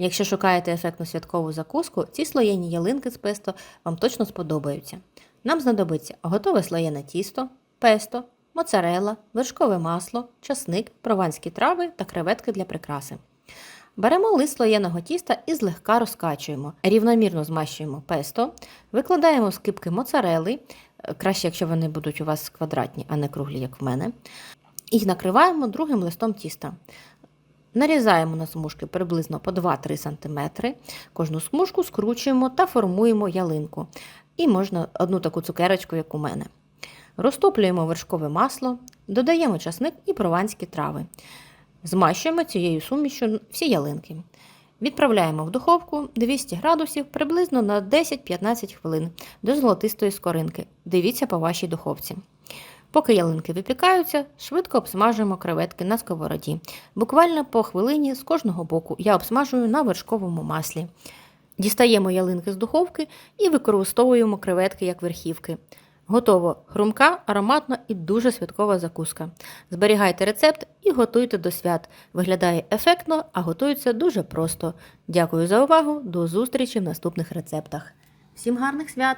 Якщо шукаєте ефектну святкову закуску, ці слоєні ялинки з песто вам точно сподобаються. Нам знадобиться готове слоєне тісто, песто, моцарелла, вершкове масло, часник, прованські трави та креветки для прикраси. Беремо лист слоєного тіста і злегка розкачуємо. Рівномірно змащуємо песто, викладаємо скибки моцарели, е, краще, якщо вони будуть у вас квадратні, а не круглі, як в мене. І накриваємо другим листом тіста. Нарізаємо на смужки приблизно по 2-3 см. Кожну смужку скручуємо та формуємо ялинку. І можна одну таку цукерочку, як у мене. Розтоплюємо вершкове масло, додаємо часник і прованські трави. Змащуємо цією сумішю всі ялинки. Відправляємо в духовку 200 градусів приблизно на 10-15 хвилин до золотистої скоринки. Дивіться по вашій духовці. Поки ялинки випікаються, швидко обсмажуємо креветки на сковороді. Буквально по хвилині з кожного боку я обсмажую на вершковому маслі. Дістаємо ялинки з духовки і використовуємо креветки як верхівки. Готово хрумка, ароматна і дуже святкова закуска. Зберігайте рецепт і готуйте до свят. Виглядає ефектно, а готується дуже просто. Дякую за увагу. До зустрічі в наступних рецептах. Всім гарних свят!